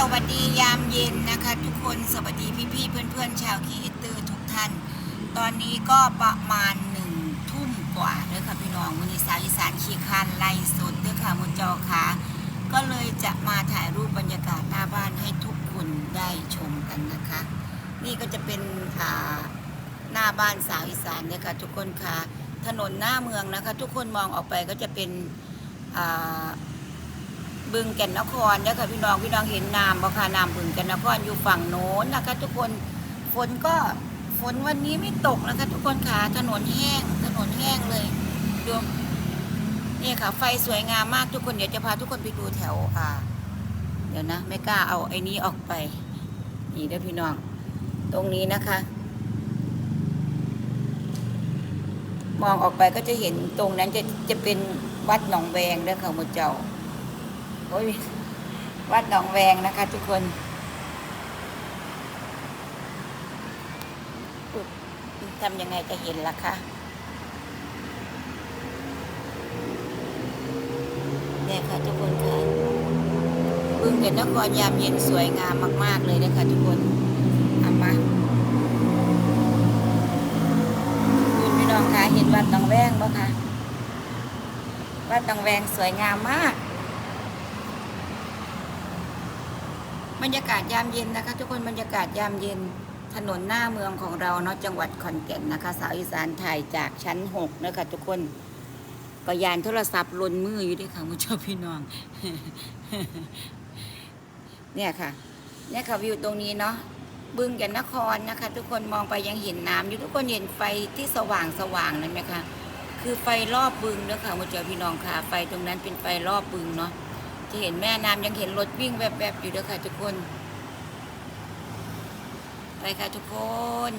สวัสดียามเย็นนะคะทุกคนสวัสดีพี่ๆเพื่อนๆ ชาวคีเตอร์ทุกท่าน ตอนนี้ก็ประมาณหนึ่งทุ่มกว่าเด้อค่ะพี่น้องวันนี้สาวอีสานขี่คันไล่สดเด้อค่ะมุนจอค่ะก็เลยจะมาถ่ายรูปบรรยากาศหน้าบ้านให้ทุกคนได้ชมกันนะคะ นี่ก็จะเป็นอ่าหน้าบ้านสาวอีสานเด้อค่ะทุกคนค่ะถนนหน้าเมืองนะคะ ทุกคนมองออกไปก็จะเป็นอ่า บึงแก่นนครนะคะพี่น้องพี่น้องเห็นน้ำบ่ค่ะน้ำบึงแก่นนครอยู่ฝั่งโน้นนะคะ ทุกคนฝนก็ฝนวันนี้ไม่ตกนะคะ ทุกคนค่ะถนนแห้งถนนแห้งเลยดูนี่ค่ะ ไฟสวยงามมากทุกคนเดี๋ยวจะพาทุกคนไปดูแถวอ่า เดี๋ยวนะไม่กล้าเอาไอ้นี้ออกไป นี่เด้อพี่น้อง ตรงนี้นะคะ มองออกไปก็จะเห็นตรงนั้นจะจะเป็นวัดหนองแวงเด้อค่ะหมดเจ้า โอ้ยวัดหนองแวงนะคะ ทุกคนทำยังไงจะเห็นล่ะคะเนี่ยค่ะทุกคนค่ะบึงเด็นนครยามเย็นสวยงามมาก ๆ เลยนะคะทุกคนเอามาคุณพี่น้องคะเห็นวัดหนองแวงปะคะวัดหนองแวงสวยงามมาก บรรยากาศยามเย็นนะคะ ทุกคนบรรยากาศยามเย็นถนนหน้าเมืองของเราเนาะจังหวัดขอนแก่นนะคะ สาวอีสานถ่ายจากชั้นหกนะคะทุกคนก็ยานโทรศัพท์ลนมืออยู่ด้วยค่ะคุณเจ้าพี่น้อง เนี่ยค่ะ เนี่ยค่ะวิวตรงนี้เนาะบึงแก่นนครนะคะ ทุกคนมองไปยังเห็นน้ำอยู่ทุกคนเห็นไฟที่สว่างสว่างนั่นไหมคะคือไฟรอบบึงเนาะค่ะคุณเจ้าพี่น้องค่ะ ไฟตรงนั้นเป็นไฟรอบบึงเนาะ จะเห็นแม่น้ำยังเห็นรถวิ่งแวบๆอยู่ด้วยค่ะทุกคน ไปค่ะทุกคน